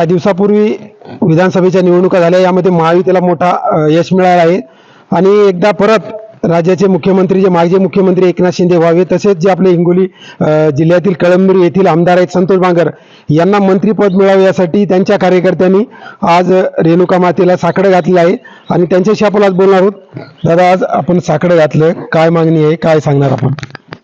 काही दिवसापूर्वी विधानसभेच्या निवडणुका झाल्या. यामध्ये महायुतीला मोठा यश मिळालं आहे. आणि एकदा परत राज्याचे मुख्यमंत्री जे माजी मुख्यमंत्री एकनाथ शिंदे व्हावे तसेच जे आपले हिंगोली जिल्ह्यातील कळमनुरी येथील आमदार आहेत संतोष बांगर यांना मंत्रीपद मिळावे यासाठी त्यांच्या कार्यकर्त्यांनी आज रेणुका मातेला साकडं घातलं आहे. आणि त्यांच्याशी आपण आज बोलणार आहोत. दादा आज आपण साकडं घातलं. काय मागणी आहे? काय सांगणार आपण?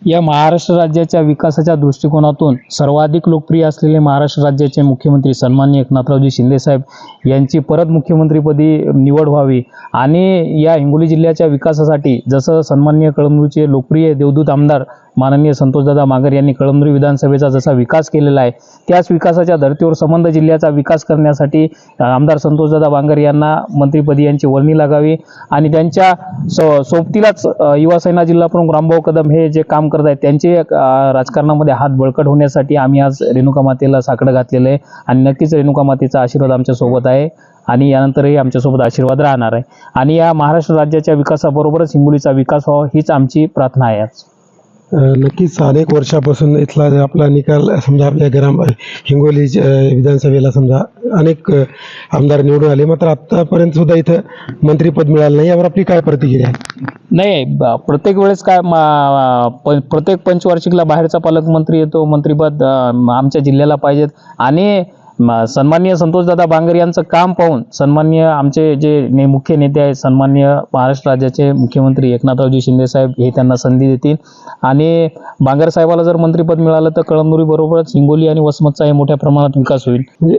या महाराष्ट्र राज्याच्या विकासाच्या दृष्टिकोनातून सर्वाधिक लोकप्रिय असलेले महाराष्ट्र राज्याचे मुख्यमंत्री सन्मान्य एकनाथरावजी शिंदेसाहेब यांची परत मुख्यमंत्रीपदी निवड व्हावी आणि या हिंगोली जिल्ह्याच्या विकासासाठी जसं सन्मान्य कळमनुरीचे लोकप्रिय देवदूत आमदार माननीय संतोषदादा मागर यांनी कळमनुरी विधानसभेचा जसा विकास केलेला आहे त्याच विकासाच्या धर्तीवर संबंध जिल्ह्याचा विकास करण्यासाठी आमदार संतोषदादा बांगर यांना मंत्रिपदी यांची वर्णी लागावी आणि त्यांच्या सो सोबतीलाच युवासेना जिल्हा प्रमुख रामभाऊ कदम हे जे काम करत आहेत त्यांचे राजकारणामध्ये हात बळकट होण्यासाठी आम्ही आज रेणुका मातेला साकडं घातलेलं आहे आणि नक्कीच रेणुका मातेचा आशीर्वाद आमच्यासोबत आहे आणि यानंतरही आमच्यासोबत आशीर्वाद राहणार आहे. आणि या महाराष्ट्र राज्याच्या विकासाबरोबरच हिंगोलीचा विकास व्हावा हीच आमची प्रार्थना आहे आज. नक्कीच अनेक वर्षापासून इथला आपला निकाल समजा आपल्या ग्राम हिंगोली विधानसभेला समजा अनेक आमदार निवडून आले. मात्र आतापर्यंत सुद्धा इथं मंत्रीपद मिळालं नाही. यावर आपली काय प्रतिक्रिया आहे? नाही प्रत्येक वेळेस काय प- प्रत्येक पंचवार्षिकला बाहेरचा पालकमंत्री येतो. मंत्रीपद आमच्या जिल्ह्याला पाहिजेत. आणि सन्माननीय संतोषदादा बांगर यांचं काम पाहून सन्माननीय आमचे जे ने मुख्य नेते आहेत सन्माननीय महाराष्ट्र राज्याचे मुख्यमंत्री एकनाथरावजी शिंदे साहेब हे त्यांना संधी देतील. आणि बांगर साहेबाला जर मंत्रीपद मिळालं तर कळमनुरी बरोबरच हिंगोली आणि वसमतचाही मोठ्या प्रमाणात विकास होईल. म्हणजे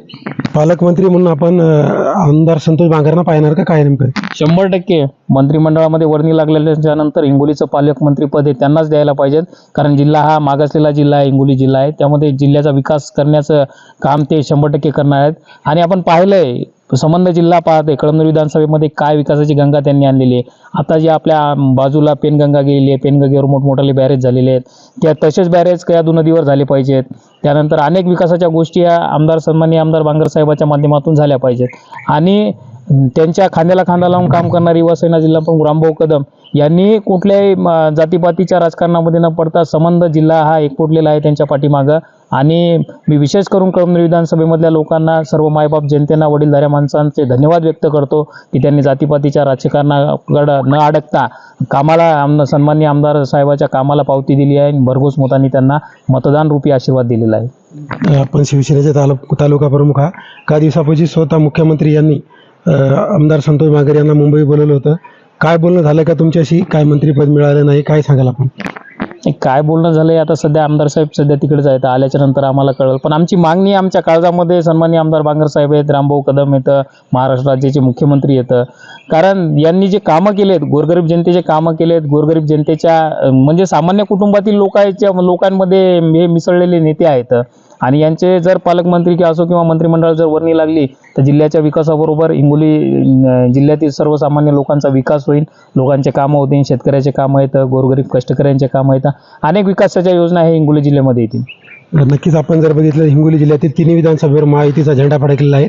पालकमंत्री म्हणून आपण आमदार संतोष बांगरना पाहणार का काय नेमकं? शंभर टक्के. मंत्रिमंडळामध्ये वर्णी लागलेल्याच्या नंतर हिंगोलीचं पालकमंत्रीपद हे त्यांनाच द्यायला पाहिजेत. कारण जिल्हा हा मागासलेला जिल्हा आहे हिंगोली जिल्हा आहे. त्यामध्ये जिल्ह्याचा विकास करण्याचं काम ते शंभर टक्के करणार आहेत. आणि आपण पाहिलंय संबंध जिल्हा पाहते कळमनुरी विधानसभेमध्ये काय विकासाची गंगा त्यांनी आणलेली आहे. आता जे आपल्या बाजूला पेनगंगा गेलेली आहे पेनगंगेवर मोठमोठाले बॅरेज झालेले आहेत. त्या तसेच बॅरेज कयादू नदीवर झाले पाहिजेत. त्यानंतर अनेक विकासाच्या गोष्टी या आमदार सन्माननीय आमदार बांगर साहेबाच्या माध्यमातून झाल्या पाहिजेत. आणि त्यांच्या खांद्याला खांदा लावून काम करणारी युवासेना जिल्हा प्रमुख रामभाऊ कदम यांनी कुठल्याही जातीपातीच्या राजकारणामध्ये न पडता संबंध जिल्हा हा एकपुटलेला आहे त्यांच्या पाठीमागं. आणि मी विशेष करून कळमनुरी विधानसभेमधल्या लोकांना सर्व मायबाप जनतेना वडीलधाऱ्या माणसांचे धन्यवाद व्यक्त करतो की त्यांनी जातीपातीच्या राजकारणाकडं न अडकता कामाला आम सन्मान्य आमदार साहेबाच्या कामाला पावती दिली आहे आणि भरघोस मतांनी त्यांना मतदान रूपी आशीर्वाद दिलेला आहे. आपण शिवसेनेचे तालुक तालुका प्रमुख हा. काही दिवसापूर्वी स्वतः मुख्यमंत्री यांनी आमदार संतोष बांगर यांना मुंबई बोलवलं होतं. काय बोलणं झालं का तुमच्याशी? काय मंत्रीपद मिळालं नाही? काय सांगाल आपण? काय बोलणं झालंय? आता सध्या आमदार साहेब सध्या तिकडेच आहेत. आल्याच्यानंतर आम्हाला कळलं. पण आमची मागणी आमच्या काळजामध्ये सन्मान्य आमदार बांगर साहेब आहेत. रामभाऊ कदम येतं. महाराष्ट्र राज्याचे मुख्यमंत्री येतं. कारण यांनी जे कामं केलेत गोरगरीब जनतेचे कामं केलेत गोरगरीब जनतेच्या म्हणजे सामान्य कुटुंबातील लोकांच्या लोकांमध्ये हे मिसळलेले नेते आहेत. आणि यांचे जर पालकमंत्री की असो किंवा मंत्रिमंडळ जर वर्णी लागली तर जिल्ह्याच्या विकासाबरोबर हिंगोली जिल्ह्यातील सर्वसामान्य लोकांचा विकास होईल. लोकांचे कामं होतील शेतकऱ्याचे कामं आहेत गोरगरीब कष्टकऱ्यांचे कामं आहेत अनेक विकासाच्या योजना हे हिंगोली जिल्ह्यामध्ये येतील. नक्कीच आपण जर बघितलं हिंगोली जिल्ह्यातील तिन्ही विधानसभेवर महायुतीचा झेंडा फडकलेला आहे.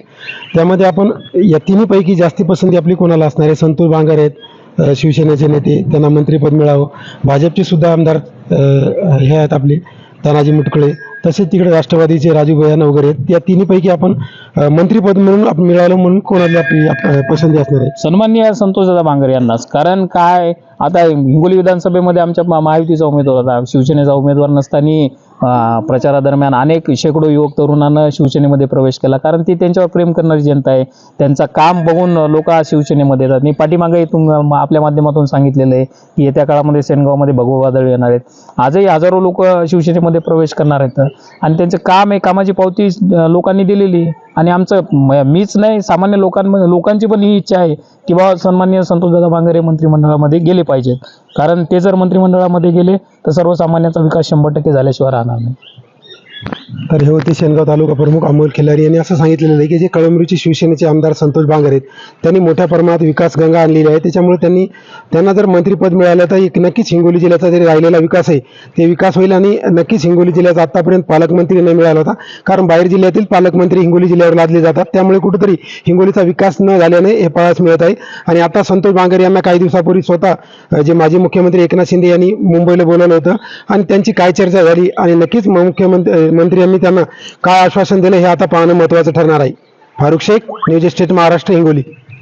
त्यामध्ये आपण या तिन्हीपैकी जास्ती पसंती आपली कोणाला असणार आहे? संतोष बांगर आहेत शिवसेनेचे नेते त्यांना मंत्रीपद मिळावं. भाजपचे सुद्धा आमदार हे आहेत आपले. तानाजी मुटकळे तसेच तिकडे राष्ट्रवादीचे राजू भयान वगैरे आहेत या तिन्हीपैकी आपण मंत्रीपद म्हणून आपण मिळालं म्हणून कोणाला आपली पसंती असणार आहे? सन्माननीय संतोषदादा भांगरे यांनाच. कारण काय आता हिंगोली विधानसभेमध्ये आमच्या मा- महायुतीचा उमेदवार होता शिवसेनेचा उमेदवार नसताना प्रचारादरम्यान अनेक शेकडो युवक तरुणांना शिवसेनेमध्ये प्रवेश केला. कारण ती त्यांच्यावर प्रेम करणारी जनता आहे. त्यांचा काम बघून लोक शिवसेनेमध्ये येतात. मी पाठीमागे तुम आपल्या माध्यमातून सांगितलेलं आहे की येत्या काळामध्ये सेनगावमध्ये भगवा वादळ येणार आहेत. आजही हजारो लोक शिवसेनेमध्ये प्रवेश करणार आहेत. आणि त्यांचं काम आहे कामाची पावती लोकांनी दिलेली आणि आमचं मीच नाही सामान्य लोकांमध्ये लोकांची पण ही इच्छा आहे की बाबा सन्मान्य संतोषदादा भांगरे मंत्रिमंडळामध्ये गेले पाहिजेत. कारण ते जर मंत्रिमंडळामध्ये गेले तर सर्वसामान्यांचा विकास शंभर टक्के झाल्याशिवाय राहणार नाही. तर हे होते शेनगाव तालुका प्रमुख अमोल खिल्लारी यांनी असं सांगितलेलं आहे की जे कळमनुरीचे शिवसेनेचे आमदार संतोष बांगर आहेत त्यांनी मोठ्या प्रमाणात विकास गंगा आणलेली आहे. त्याच्यामुळे त्यांनी त्यांना जर मंत्रीपद मिळालं तर एक नक्कीच हिंगोली जिल्ह्याचा जरी राहिलेला विकास आहे. ते विकास होईल आणि नक्कीच हिंगोली जिल्ह्याचा आतापर्यंत पालकमंत्री न मिळाला होता. कारण बाहेर जिल्ह्यातील पालकमंत्री हिंगोली जिल्ह्यावर लादले जातात. त्यामुळे कुठेतरी हिंगोलीचा विकास न झाल्याने हे पाळास मिळत आहे. आणि आता संतोष बांगर यांना काही दिवसापूर्वी स्वतः जे माजी मुख्यमंत्री एकनाथ शिंदे यांनी मुंबईला बोलावलं होतं. आणि त्यांची काय चर्चा झाली आणि नक्कीच मुख्यमंत्री मंत्री यांनी त्यांना काय आश्वासन दिलं हे आता पाहणं महत्वाचं ठरणार आहे. Farukh Shaikh news state Maharashtra Hingoli.